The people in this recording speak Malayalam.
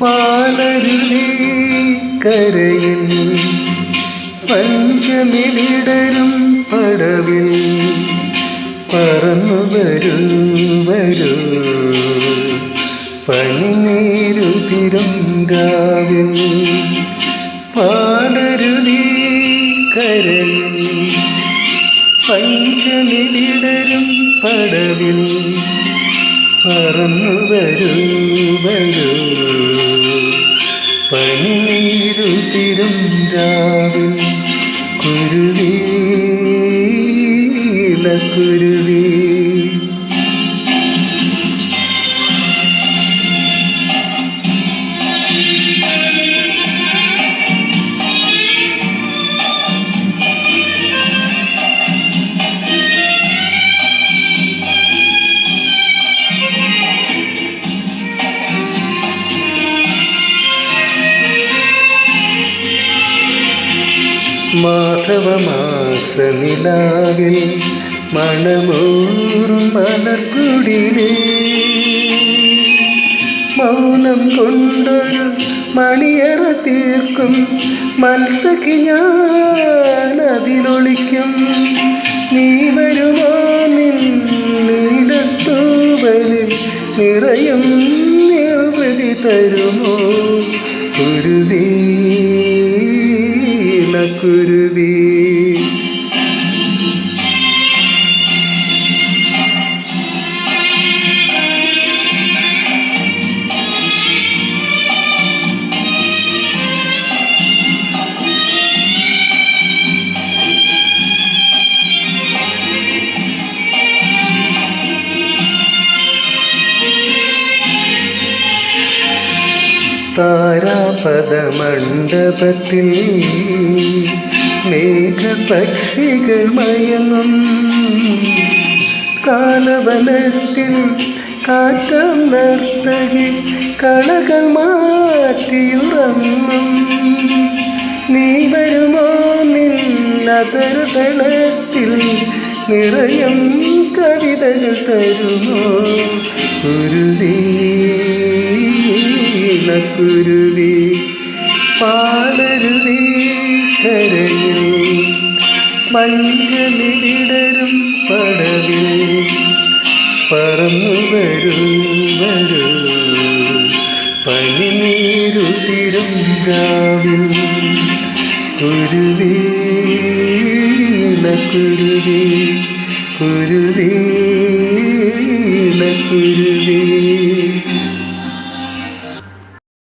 പാലരുളി പഞ്ചമിലിടരും പടവിൽ പറന്നു വരൂ വരൂ. പനിനീരുതിരും രാവിൽ പാലരുതി കരയിൽ പഞ്ചമിലിടരും പടവിൽ പറന്നു വരൂ വരൂ. പനിനീരുതിരും രാവിൽ കുരുവീള കുരുവീ മാധവമാസ നിലാവിൽ മണമൂറും മലർക്കുടിലേ മൗനം കൊണ്ടൊരു മണിയറ തീർക്കും മത്സഖി ഞാൻ അതിലൊളിക്കും നീ വരുമോ നിൻ നീലത്തൂവലിൽ? നിറയും നിർവൃതി തരുമോ? കുരുവീ കുരുവീ താരാപദമണ്ഡപത്തിൽ മേഘപക്ഷികൾ മയങ്ങും. കാലവനത്തിൽ കാറ്റം നർത്തകി കളകൾ മാറ്റിയുറങ്ങും. നീ വരുമോ നിന്നതരതളത്തിൽ നിറയും കവിതകൾ തരുമോ? കുരുവീ കുരുവി പാലരുവി കരയിൽ മഞ്ചലിടരും പടവിൽ പറന്നു വരും വരൂ. പനിനീരുതിരും ഗാവിൽ കുരുവീണ കുരുവി കുരുവീണ കുരുവി